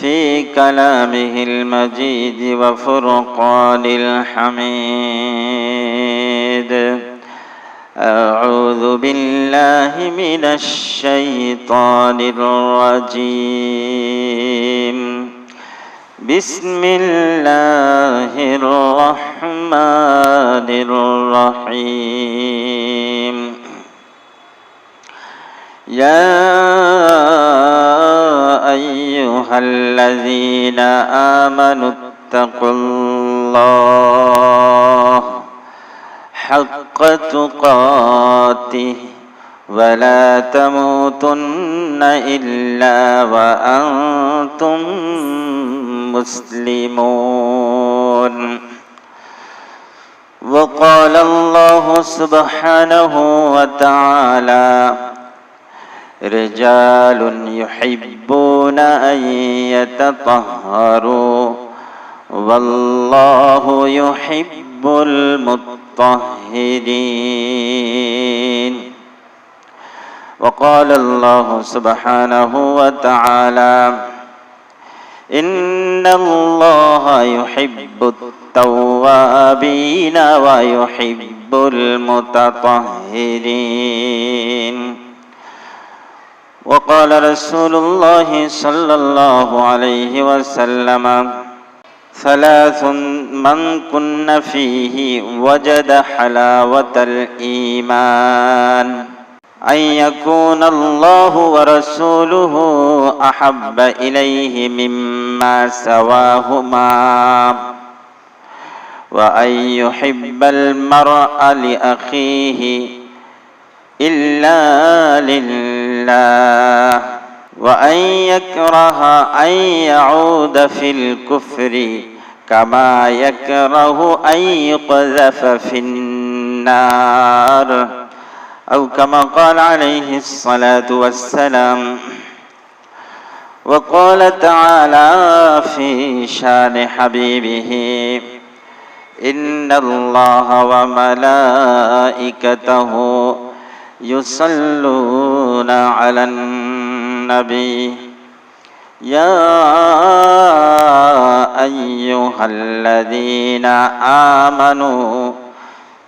في كلامه المجيد وفرقان الحميد. أعوذ بالله من الشيطان الرجيم. بسم الله الرحمن الرحيم. يا أيها الذين آمنوا اتقوا الله حق تقاته ولا تموتن إلا وأنتم مسلمون. وقال الله سبحانه وتعالى رجال يحبون أن يتطهروا والله يحب المطهرين وقال الله سبحانه وتعالى إن الله يحب التوابين ويحب المتطهرين وقال رسول الله صلى الله عليه وسلم ثلاث من كن فيه وجد حلاوة الإيمان أن يكون الله ورسوله أحب إليه مما سواهما وأن يحب المرء لأخيه إلا لله وأن يكره أن يعود في الكفر كما يكره أن يقذف في النار أو كما قال عليه الصلاة والسلام وقال تعالى في شان حبيبه إن الله وملائكته يصلون على النبي. يا أيها الذين آمنوا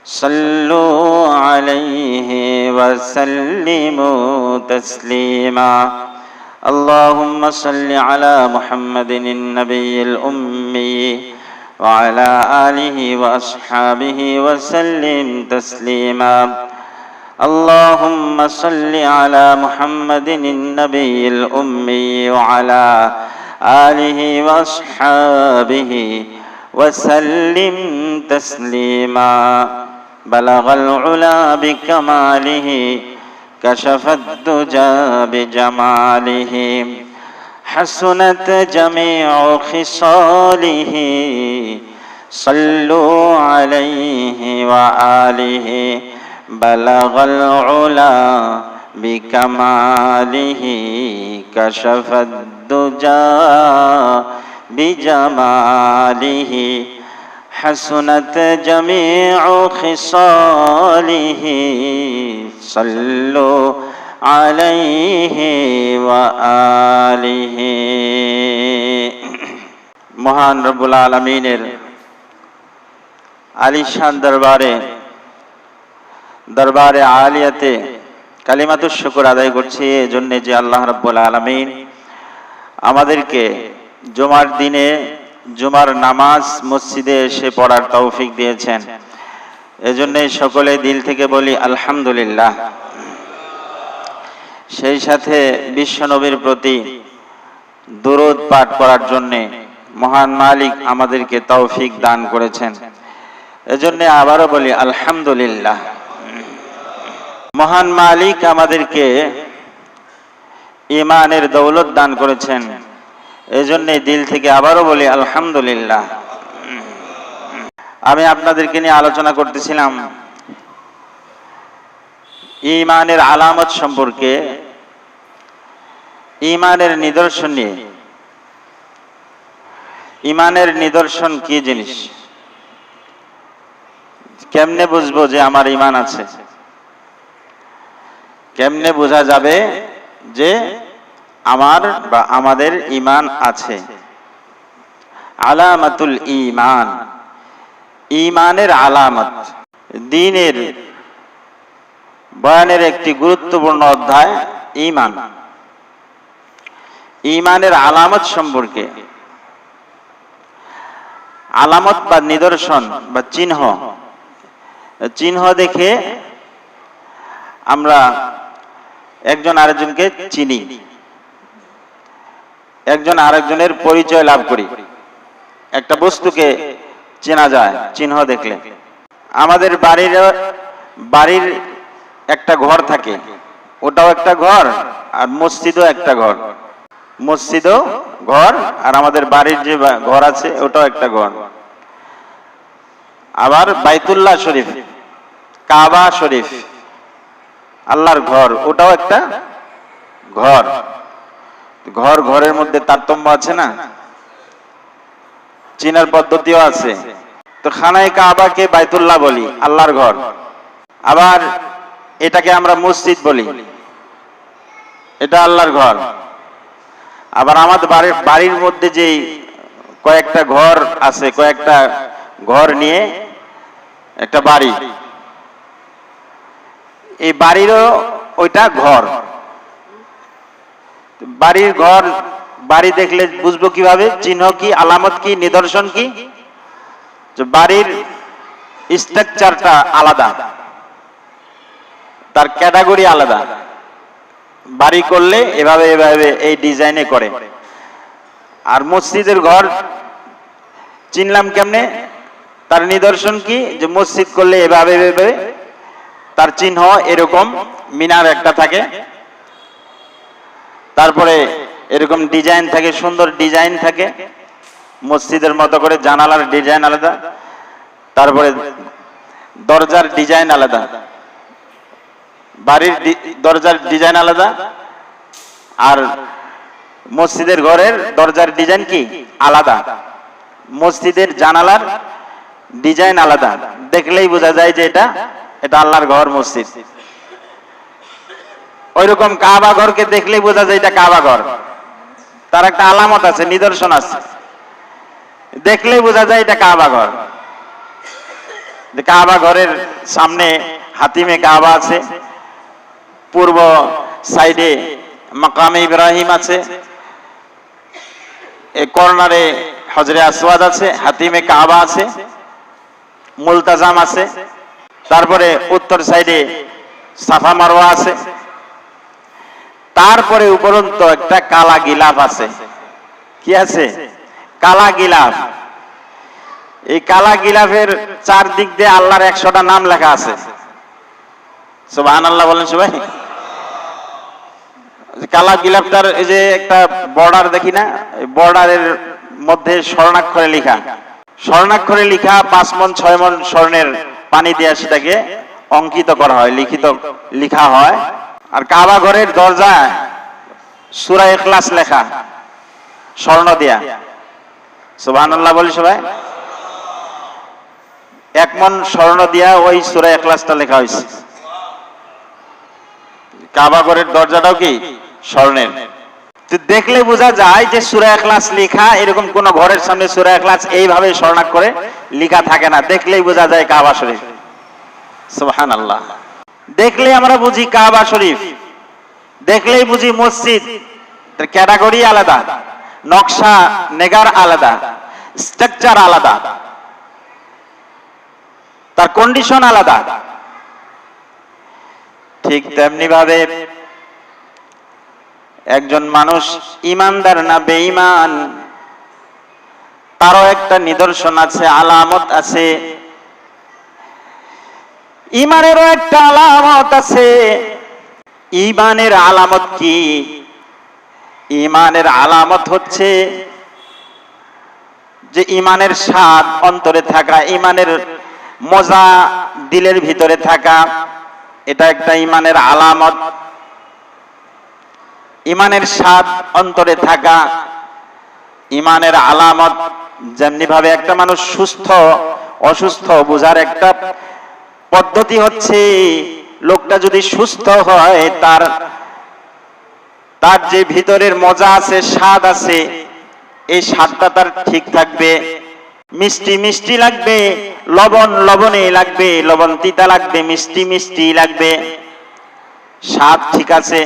صلوا عليه وسلموا تسليما. اللهم صل على محمد النبي الأمي وعلى آله وأصحابه وسلم تسليما. اللهم صل على محمد النبي الأمي وعلى آله وأصحابه وسلم تسليما. بلغ العلا بكماله كشف الدجى بجماله. حسنت جميع خصاله صلوا عليه وآله. بلغ العلا بكماله كشف الدجى بجماله حسنت جميع خصاله صلوا عليه وآله মহান রব্বুল আলমিনের আলিশান দরবারে দরবারে আলিয়াতে কালিমাতুর শুকুর আদায় করছি। এই জন্য যে আল্লাহ রব্বুল আলমিন আমাদেরকে জুমার দিনে জুমার নামাজ মসজিদে এসে পড়ার তৌফিক দিয়েছেন। এজন্য সকলে দিল থেকে বলি আলহামদুলিল্লাহ। সেই সাথে বিশ্বনবীর প্রতি দুরুদ পাঠ করার জন্যে মহান মালিক আমাদেরকে তৌফিক দান করেছেন। এজন্য আবারও বলি আলহামদুলিল্লাহ। মহান মালিক আমাদেরকে ইমানের দৌলত দান করেছেন। এজন্য দিল থেকে আবারও বলি, আলহামদুলিল্লাহ। আমি আপনাদেরকে নিয়ে আলোচনা করতেছিলাম ইমানের আলামত সম্পর্কে। ইমানের নিদর্শন নিয়ে। ইমানের নিদর্শন কি জিনিস? কেমনে বুঝব যে আমার ইমান আছে? কেমনে বোঝা যাবে যে আমার বা আমাদের ইমান আছে? আলামাতুল ইমান ইমানের আলামত। দিনের বয়ানের একটি গুরুত্বপূর্ণ অধ্যায় ইমান ইমানের আলামত সম্পর্কে। আলামত বা নিদর্শন বা চিহ্ন। চিহ্ন দেখে আমরা একজন আরেকজনকে চিনি। একজন আরেকজনের পরিচয় লাভ করি। একটা বস্তুকে চেনা যায়, চিহ্ন দেখলে। আমাদের বাড়ির বাড়ির একটা ঘর থাকে। ওটাও একটা ঘর আর মসজিদও একটা ঘর। মসজিদও ঘর আর আমাদের বাড়ির যে ঘর আছে, ওটাও একটা ঘর। আবার বাইতুল্লাহ শরীফ, কাবা শরীফ। আল্লাহর ঘর, ওটাও একটা ঘর। ঘর ঘরের মধ্যে তারতম্য আছে না? চিনার পদ্ধতিও আছে। তো খানায় কাবাকে বাইতুল্লাহ বলি, আল্লাহর ঘর। আবার এটাকে আমরা মসজিদ বলি। এটা আল্লাহর ঘর। আবার আমাদের বাড়ির বাড়ির মধ্যে যে কয়েকটা ঘর আছে, কয়েকটা ঘর নিয়ে একটা বাড়ি। এই বাড়িরও ওইটা ঘর। বাড়ির ঘর, বাড়ি দেখলে বুঝব কীভাবে? চিহ্ন কি, আলামত কি, নিদর্শন কি? বাড়ির স্ট্রাকচারটা আলাদা। তার ক্যাটাগরি আলাদা। বাড়ি করলে এভাবে এভাবে এই ডিজাইনে করে। আর মসজিদের ঘর, চিনলাম কেমনে? তার নিদর্শন কি? যে মসজিদ করলে এভাবে এভাবে তার চিহ্ন এরকম, মিনার একটা থাকে। তারপরে এরকম ডিজাইন থাকে, সুন্দর ডিজাইন থাকে। মসজিদের মতো করে জানালার ডিজাইন আলাদা। তারপরে দরজার ডিজাইন আলাদা। বাড়ির দরজার ডিজাইন আলাদা। আর মসজিদের ঘরের দরজার ডিজাইন কি? আলাদা। মসজিদের জানালার ডিজাইন আলাদা। দেখলেই বোঝা যায় যে এটা এটা আল্লাহর ঘর মসজিদ। ওইরকম কাবা ঘরকে দেখলেই বোঝা যায় এটা কাবা ঘর। তার একটা আলামত আছে, নিদর্শন আছে। দেখলেই বোঝা যায় এটা কাবা ঘর। কাবা ঘরের সামনে হাতিমে কাবা আছে, পূর্ব সাইডে মাকামে ইব্রাহিম আছে কর্নারে হজরে আসওয়াদ আছে, হাতিমে কাবা আছে, মুলতাজাম আছে। তারপরে উত্তর সাইডে সাফা মারওয়া আছে। তারপরে উপরন্ত একটা কালা গিলাফ আছে। কি আছে? কালা গিলাফ। এই কালা গিলাফের চারদিক দিয়ে আল্লাহর একশোটা নাম লেখা আছে। সুবাহান আল্লাহ বলেন সবাই। কালা গিলাফটার এই যে একটা বর্ডার দেখি না বর্ডারের মধ্যে স্বর্ণাক্ষরে লেখা। স্বর্ণাক্ষরে লেখা পাঁচ মন, ছয় মন স্বর্ণের পানি দিয়ে সেটাকে অঙ্কিত করা হয়, লিখিত, লেখা হয়। আর কাবা ঘরের দরজায় সুরা এখলাস লেখা, স্বর্ণ দিয়া। সুবহানাল্লাহ বলি সবাই। এক মন স্বর্ণ দিয়া ওই সুরা এখলাসটা লেখা হয়েছে কাবাগরের দরজাটাও কি? স্বর্ণের। তো দেখলে বোঝা যায় যে সুরা এখলাস লেখা এরকম কোন ঘরের সামনে সুরা এখলাস এইভাবে স্বর্ণাক করে লেখা থাকে না। দেখলেই বোঝা যায় কাবা শরীফ। সুবহান আল্লাহ দেখলে আমরা বুঝি কাবা শরীফ। দেখলেই বুঝি মসজিদ। ক্যাটাগরি আলাদা। নকশা নেগার আলাদা। স্ট্রাকচার আলাদা। তার কন্ডিশন আলাদা। ঠিক তেমনি ভাবে একজন মানুষ ইমানদার না বেঈমান? তারও একটা নিদর্শন আছে, আলামত আছে। ইমানেরও একটা আলামত আছে। ইমানের আলামত কি? ইমানের আলামত হচ্ছে যে ইমানের স্বাদ অন্তরে থাকা, ইমানের মজা দিলের ভিতরে থাকা। এটা একটা ইমানের আলামত। ইমানের স্বাদ অন্তরে থাকা, ইমানের আলামত যেমনি ভাবে একটা মানুষ সুস্থ, অসুস্থ বোঝার একটা পদ্ধতি হচ্ছে, লোকটা যদি সুস্থ হয়, তার তার যে ভিতরের মজা আছে, স্বাদ আছে, এই স্বাদটা তার ঠিক থাকবে। মিষ্টি মিষ্টি লাগবে, লবণ লবণে লাগবে, লবণ তিতা লাগবে, মিষ্টি মিষ্টি লাগবে। স্বাদ ঠিক আছে।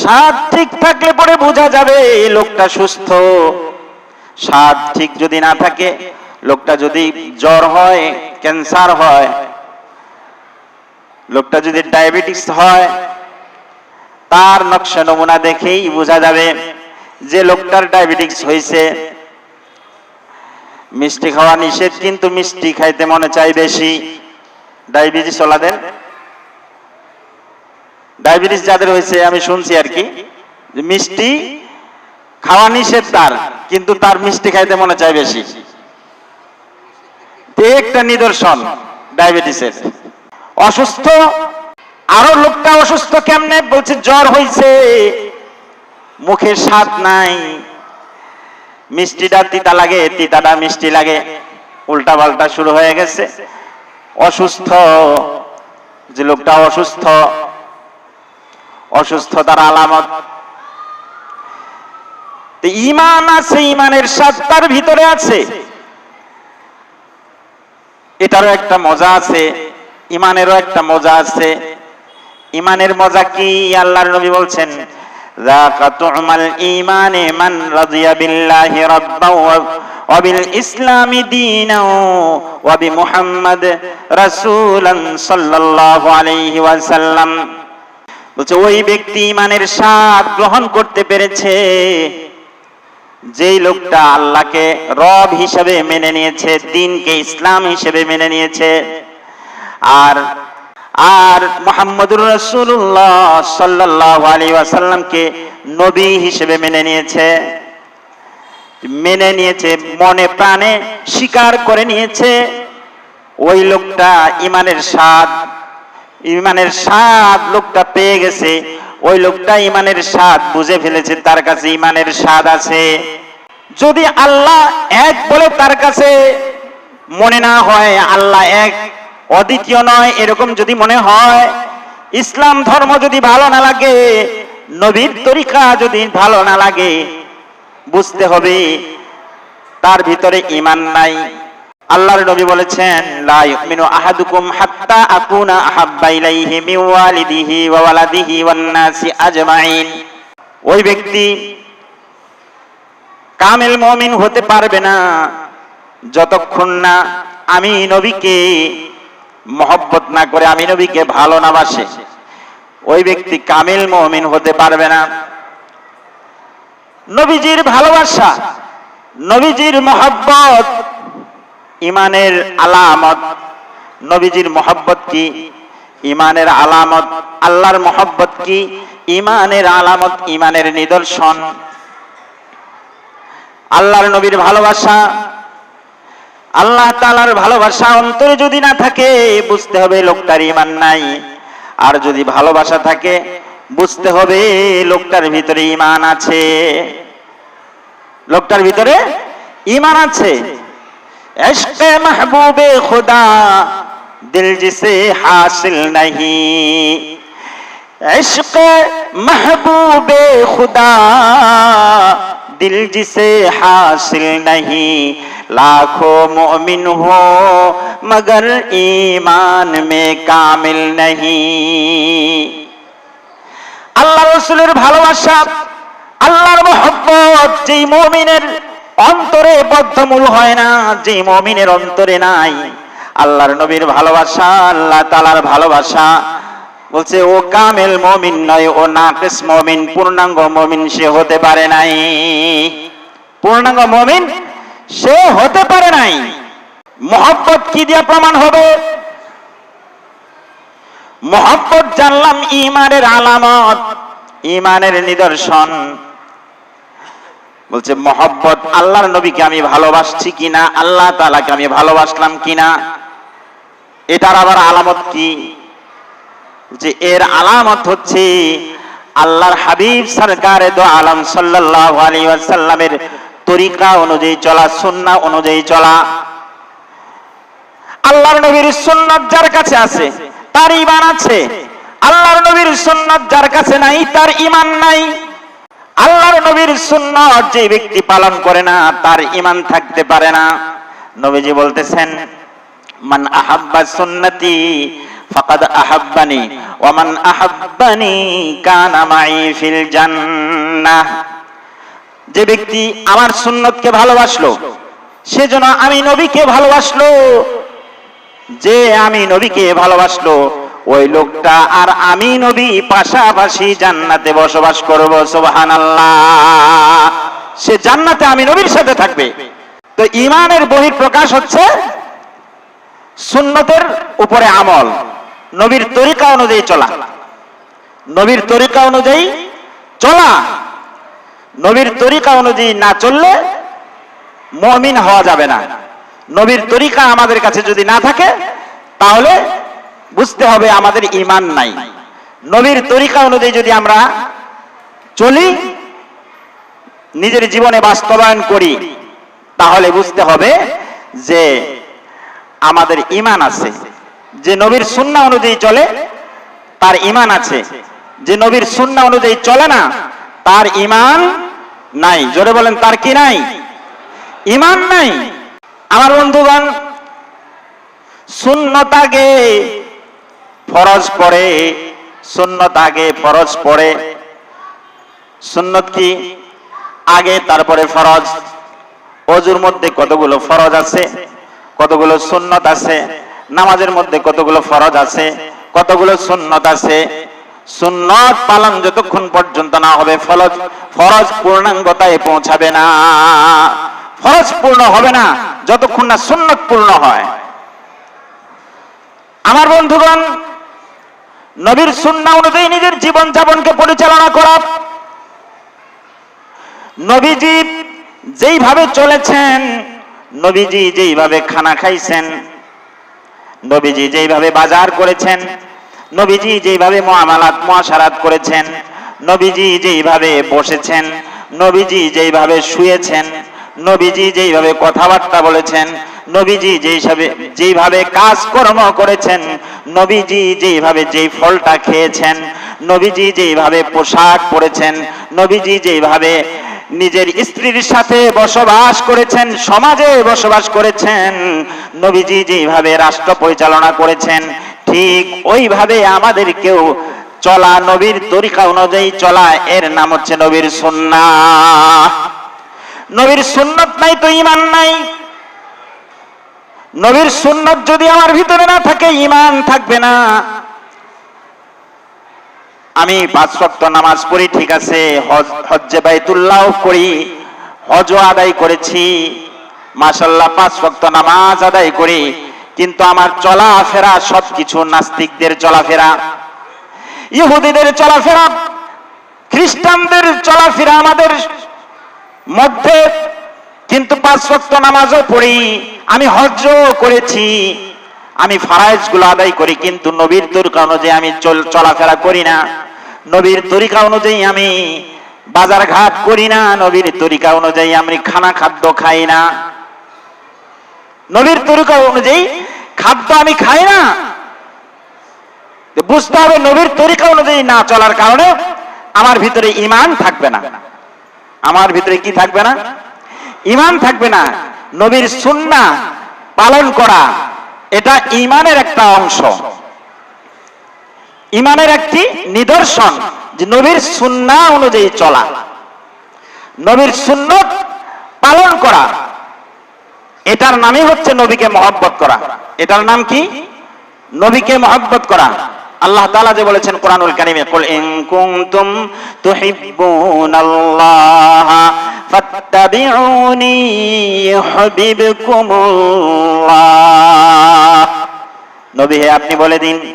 স্বাদ ঠিক থাকলে পরে বোঝা যাবে এই লোকটা সুস্থ। স্বাদ ঠিক যদি না থাকে, লোকটা যদি জ্বর হয়, ক্যান্সার হয়, লোকটা যদি ডায়াবেটিস হয়, তার নকশা নমুনা দেখেই বোঝা যাবে যে লোকটার ডায়াবেটিস হয়েছে। মিষ্টি খাওয়া নিষেধ, কিন্তু মিষ্টি খাইতে মনে চাই বেশি। ডায়াবেটিস ওলাদের ডায়াবেটিস যাদের হয়েছে, আমি শুনছি আর কি মিষ্টি খাওয়া নিষেধ তার, কিন্তু তার মিষ্টি খাইতে মনে চায় বেশি। একটা নিদর্শন ডায়াবেটিসের। অসুস্থ, আরও লোকটা অসুস্থ কেমনে? বলছে, জ্বর হয়েছে মুখে স্বাদ নাই। মিষ্টিটা তিতা লাগে, তিতাটা মিষ্টি লাগে। উল্টা পাল্টা শুরু হয়ে গেছে। অসুস্থ, যে লোকটা অসুস্থ অসুস্থতার আলামত। ইমান আছে ইমানের সত্তার ভিতরে আছে। এটারও একটা মজা আছে ইমানেরও একটা মজা আছে। ইমানের মজা কি? আল্লাহর নবী বলছেন যাকাতুমাল মান বলছে, ওই ব্যক্তি ইমানের স্বাদ গ্রহণ করতে পেরেছে। যেই লোকটা আল্লাহকে রব হিসেবে মেনে নিয়েছে, দিনকে ইসলাম হিসেবে মেনে নিয়েছে, আর আর মোহাম্মদুর রসুল্লাহ সাল্লাহ আলী ওয়াসাল্লামকে নবী হিসেবে মেনে নিয়েছে। মেনে নিয়েছে, মনে প্রাণে স্বীকার করে নিয়েছে, ওই লোকটা ইমানের স্বাদ ইমানের স্বাদ লোকটা পেয়ে গেছে। ওই লোকটা ইমানের স্বাদ বুঝে ফেলেছে, তার কাছে ইমানের স্বাদ আছে। যদি আল্লাহ এক বলে তার কাছে মনে না হয়, আল্লাহ এক, অদ্বিতীয় নয়, এরকম যদি মনে হয়, ইসলাম ধর্ম যদি ভালো না লাগে, নবীর তরিকা যদি ভালো না লাগে, বুঝতে হবে তার ভিতরে ইমান নাই। আল্লাহর নবী বলেছেন, লা ইউমিনু আহাদুকুম হাত্তা আকুনা আহাব্বা ইলাইহি মিন ওয়ালিদিহি ওয়া ওয়ালাদিহি ওয়ান নাসি আজমাইন। ওই ব্যক্তি কামেল মুমিন হতে পারবে না, যতক্ষণ না আমি নবীকে মহব্বত না করে আমি নবীকে ভালো না বাসে। ওই ব্যক্তি কামিল মুমিন হতে পারবে না। নবীজির ভালোবাসা, নবীজির মহব্বত ইমানের আলামত, নবীজির মহব্বত কি? ইমানের আলামত আল্লাহর মহব্বত কি? ইমানের আলামত ইমানের নিদর্শন। আল্লাহর নবীর ভালোবাসা, আল্লাহ তালার ভালোবাসা অন্তরে যদি না থাকে, বুঝতে হবে লোকটার ইমান নাই। আর যদি ভালোবাসা থাকে, বুঝতে হবে লোকটার ভিতরে ইমান আছে। লোকটার ভিতরে ইমান আছে। عشق محبوب خدا دل جسے حاصل نہیں عشق محبوب خدا دل جسے حاصل نہیں لاکھوں مومن ہو مگر ایمان میں کامل نہیں আল্লাহ রসুলের ভালোবাসা আল্লাহর মহব্বত যেই মমিনের অন্তরে বদ্ধমূল হয় না যেই মমিনের অন্তরে নাই। আল্লাহর নবীর ভালোবাসা, আল্লাহ তালার ভালোবাসা। বলছে, ও কামেল মমিন নয়, ও নাকেস মমিন, পূর্ণাঙ্গ মমিন সে হতে পারে নাই। পূর্ণাঙ্গ মমিন সে হতে পারে নাই। মহব্বত কি দিয়ে প্রমাণ হবে? মহব্বত জানলাম ইমানের আলামত, ইমানের নিদর্শন। বলছে, মহব্বত আল্লাহর নবীকে আমি ভালোবাসছি কিনা? আল্লাহ তালাকে আমি ভালোবাসলাম কিনা? এটার আবার আলামত কি? যে এর আলামত হচ্ছে আল্লাহর হাবিব সরকারে আলম আলাইহি ওয়াসাল্লামের তরিকা অনুযায়ী চলা, সুন্নাহ অনুযায়ী চলা। আল্লাহর নবীর সুন্নাত যার কাছে আছে, তার ইমান আছে। আল্লাহর নবীর সুন্নাত যার কাছে নাই, তার ইমান নাই। আল্লাহর নবীর সুন্নাত যে ব্যক্তি পালন করে না, তার ঈমান থাকতে পারে না। নবীজি বলতেছেন, মান আহাব্বা সুন্নতি ফাকাদ আহাব্বানি, ওয়া মান আহাব্বানি কানা মাই ফিল জান্নাহ। যে ব্যক্তি আমার সুন্নতকে ভালোবাসলো সেজন্য আমি নবীকে ভালোবাসলো, যে আমি নবীকে ভালোবাসলো ওই লোকটা আর আমি নবী পাশাপাশি জান্নাতে বসবাস করব, সুবহানাল্লাহ। সে জান্নাতে আমি নবীর সাথে থাকবে। তো ইমানের বহির প্রকাশ হচ্ছে সুন্নতের উপরে আমল, নবীর তরিকা অনুযায়ী চলা। নবীর তরিকা অনুযায়ী চলা, নবীর তরিকা অনুযায়ী না চললে মমিন হওয়া যাবে না। নবীর তরিকা আমাদের কাছে যদি না থাকে, তাহলে বুঝতে হবে আমাদের ইমান নাই। নবীর তরিকা অনুযায়ী যদি আমরা চলি, নিজের জীবনে বাস্তবায়ন করি, তাহলে বুঝতে হবে যে আমাদের ইমান আছে। যে নবীর সুন্না অনুযায়ী চলে, তার ইমান আছে। যে নবীর সুন্না অনুযায়ী চলে না, তার ইমান নাই। জোরে বলেন, তার কি নাই? ইমান নাই। আমার বন্ধুগণ আগে ফরজ পড়ে, সুন্নত আগে ফরজ পড়ে। সুন্নত কি? আগে, তারপরে ফরজ। অজুর মধ্যে কতগুলো ফরজ আছে? কতগুলো সুন্নত আছে? নামাজের মধ্যে কতগুলো ফরজ আছে? কতগুলো সুন্নত আছে? সুন্নত পালন যতক্ষণ পর্যন্ত না হবে ফরজ ফরজ পূর্ণাঙ্গতায় পৌঁছাবে না। ফরজ পূর্ণ হবে না যতক্ষণ না সুন্নত পূর্ণ হয়। আমার বন্ধুগণ নবীর সুন্না অনুযায়ী নিজের জীবন যাপনকে পরিচালনা করা। নবীজি যেইভাবে চলেছেন, নবীজি যেইভাবে খানা খাইছেন, নবীজি যেইভাবে বাজার করেছেন, নবীজি যেইভাবে মুআমালাত মুআশারাত করেছেন, নবীজি যেইভাবে বসেছেন, নবীজি যেইভাবে শুয়েছেন, নবীজি যেইভাবে কথাবার্তা বলেছেন নবীজি যেইভাবে যেইভাবে কাজকর্ম করেছেন, নবীজি যেইভাবে যেই ফলটা খেয়েছেন, নবীজি যেইভাবে পোশাক পরেছেন, নবীজি যেইভাবে নিজের স্ত্রীর সাথে বসবাস করেছেন, সমাজে বসবাস করেছেন, নবীজি যেইভাবে রাষ্ট্র পরিচালনা করেছেন, ঠিক ওইভাবে আমাদেরকেও চলা নবীর তরিকা অনুযায়ী চলা, এর নাম হচ্ছে নবীর সুন্নাহ। নবীর সুন্নত নাই তো ইমান নাই নবীর সুন্নত যদি আমার ভিতরে না থাকে ইমান থাকবে না। আমি পাঁচ শক্ত নামাজ পড়ি, ঠিক আছে হজ্জে বাইতুল্লাহ করি হজও আদায় করেছি মাশাল্লাহ পাঁচ শক্ত নামাজ আদায় করি, কিন্তু আমার চলাফেরা সবকিছু নাস্তিকদের চলাফেরা। ইহুদিদের চলাফেরা, খ্রিস্টানদের চলাফেরা আমাদের মধ্যে কিন্তু পাঁচ ওয়াক্ত নামাজও পড়ি, আমি হজ্জ করেছি, আমি ফারাইজগুলো আদায় করি, কিন্তু নবীর তরিকা অনুযায়ী আমি চলাফেরা করি না। নবীর তরিকা অনুযায়ী আমি বাজার ঘাট করি না, নবীর তরিকা অনুযায়ী আমি খানা খাদ্য খাই না। নবীর তরিকা অনুযায়ী খাদ্য আমি খাই না। বুঝতে হবে, নবীর তরিকা অনুযায়ী না চলার কারণে আমার ভিতরে ইমান থাকবে না। আমার ভিতরে কি থাকবে না? ইমান থাকবে না, নবীর সুন্না পালন করা, এটা ইমানের একটা অংশ। ইমানের একটি নিদর্শন যে নবীর সুন্না অনুযায়ী চলা, নবীর সুন্নত পালন করা, এটার নামই হচ্ছে নবীকে মহব্বত করা। এটার নাম কি? নবীকে মহব্বত করা। আল্লাহ তাআলা যে বলেছেন কোরআনুল কারীমে, কুল ইন কুনতুম তুহিব্বুনাল্লাহ ফাত্তাবিউনি ইউহিব্বুকুমুল্লাহ নবী হে, আপনি বলে দিন,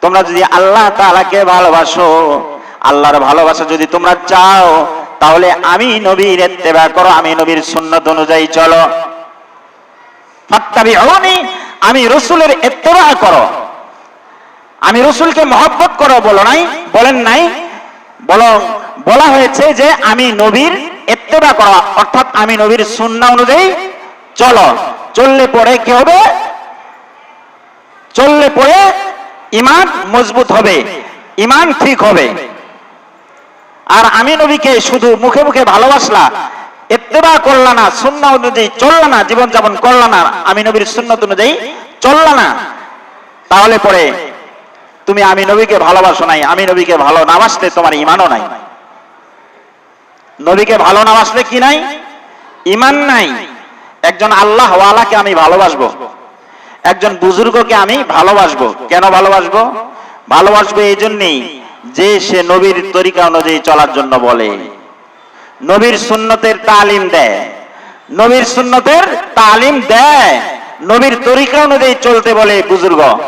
তোমরা যদি আল্লাহ তাআলাকে ভালোবাসো, আল্লাহর ভালোবাসা যদি তোমরা চাও, তাহলে আমি নবীর ইত্তেবা করো, আমি নবীর সুন্নত অনুযায়ী চলো। ফাত্তাবিউনি, আমি রসুলের ইত্তেবা করো। আমি রসুলকে মহব্বত করো, বলো নাই, বলেন নাই। বলো, বলা হয়েছে যে আমি নবীর ইত্তেবা করো, অর্থাৎ আমি নবীর সুন্নাহ অনুযায়ী চলো। চললে পরে কি হবে? চললে পরে ইমান মজবুত হবে ইমান ঠিক হবে। আর আমি নবীকে শুধু মুখে মুখে ভালোবাসলা ইত্তেবা করলা না সুন্নাহ অনুযায়ী চললা না জীবন যাপন করলা না, আমি নবীর সুন্নত অনুযায়ী চললা না। তাহলে পরে তুমি আমি নবীকে ভালোবাসো নাই, আমি নবীকে ভালো না বাসলে তোমার ইমানও নাই। নবীকে ভালো না বাসলে কি নাই? ইমান নাই। একজন আল্লাহ ওয়ালাকে আমি ভালোবাসবো। একজন বুজুর্গকে আমি ভালোবাসবো। কেন ভালোবাসবো? ভালোবাসবো এই জন্যেই যে সে নবীর তরিকা অনুযায়ী চলার জন্য বলে। নবীর সুন্নতের তালিম দেয়। নবীর সুন্নতের তালিম দেয়। নবীর তরিকা অনুযায়ী চলতে বলে বুজুর্গ।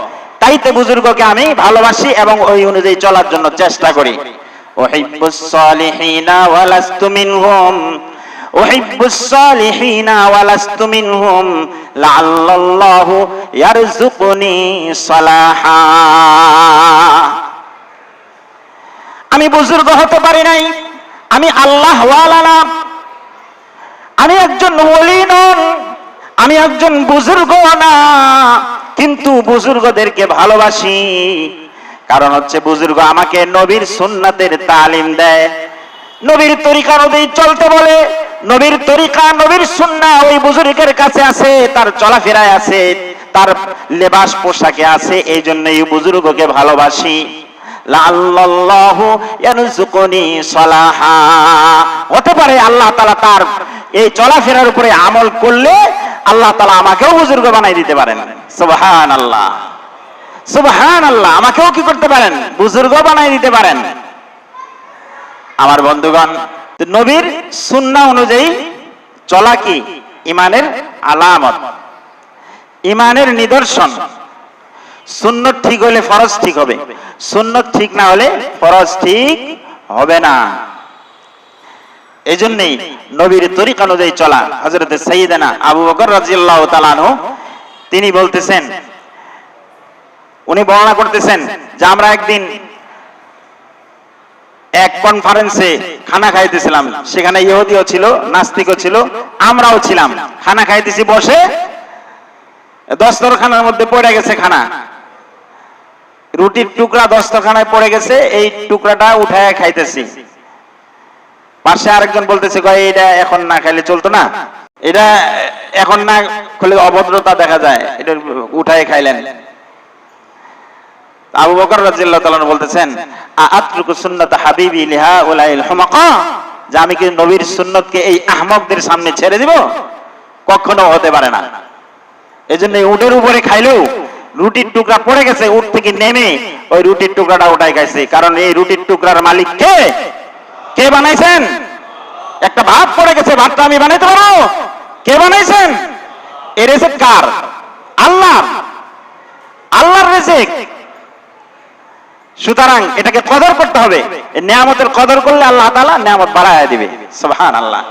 তাইতে বুজুর্গকে আমি ভালোবাসি এবং ওই অনুযায়ী চলার জন্য চেষ্টা করি। ওহিব্বুস সালিহিনা ওয়ালাস্তু মিনহুম উহিব্বুস সালিহিনা ওয়ালাস্তু মিনহুম, লাআল্লাল্লাহু ইয়ারযুকুনি সালাহা। আমি বুজুর্গ হতে পারি নাই, আমি আল্লাহ আমি একজন আমি একজন বুজুর্গ না, কিন্তু বুজুর্গদেরকে ভালোবাসি। কারণ হচ্ছে বুজুর্গ আমাকে নবীর সুন্নাতের তালিম দেয়। নবীর তরিকা অনুযায়ী চলতে বলে, নবীর তরিকা, নবীর সুন্না ওই বুজুর্গের কাছে আছে, তার চলাফেরায় আছে, তার লেবাস পোশাকে আছে, এই জন্য এই বুজুর্গকে ভালোবাসি। হতে পারে আল্লাহ তাআলা তার এই চলাফেরার উপরে আমল করলে আল্লাহ তাআলা আমাকেও বুজুর্গ বানাই দিতে পারেন। সুবহানাল্লাহ সুবহানাল্লাহ আমাকেও কি করতে পারেন? বুজুর্গ বানাই দিতে পারেন। আমার বন্ধুগণ নবীর সুন্নাহ অনুযায়ী চলা কি? ইমানের আলামত। ইমানের নিদর্শন। সুন্নত ঠিক হলে ফরজ ঠিক হবে। সুন্নত ঠিক না হলে ফরজ ঠিক হবে না। এই জন্যই নবীর তরিকা অনুযায়ী চলা। হজরত সঈদানা আবু বকর রাজিয়াল্লাহ তালানু তিনি বলতেছেন উনি বর্ণনা করতেছেন যে আমরা একদিন এক কনফারেন্সে খানা খাইতেছিলাম। সেখানে ইহুদিও ছিল, নাস্তিকও ছিল, আমরাও ছিলাম। খানা খাইতেছি বসে দস্তরখানার মধ্যে পড়ে গেছে খানা। রুটির টুকরা দস্তখানায় পড়ে গেছে, এই টুকরাটা উঠায় খাইতেছি। পাশে আরেকজন বলতেছে এটা এখন না খাইলে চলতো না? এটা এখন না খেলে অভদ্রতা দেখা যায়। এটা উঠায় খাইলেন। আবু বকর তাআলা বলতেছেন হাবিবি লিহা উলাইল হুমাকা? যে আমি কি নবীর সুন্নতকে এই আহমকদের সামনে ছেড়ে দিব? কখনো হতে পারে না। এই উটের উপরে খাইলেও রুটির টুকরা পড়ে গেছে, উট থেকে নেমে ওই রুটির টুকরাটা উঠাই খাইছে। কারণ এই রুটির টুকরার মালিক কে? কে বানাইছেন? একটা ভাত পড়ে গেছে, ভাতটা আমি বানাইতে পারব? কে বানাইছেন? এ রেসেট কার? আল্লাহ আল্লাহর রেসেক সুতরাং এটাকে কদর করতে হবে। নিয়ামতের কদর করলে আল্লাহ তালা নিয়ামত বাড়ায় দিবে। সুবহান আল্লাহ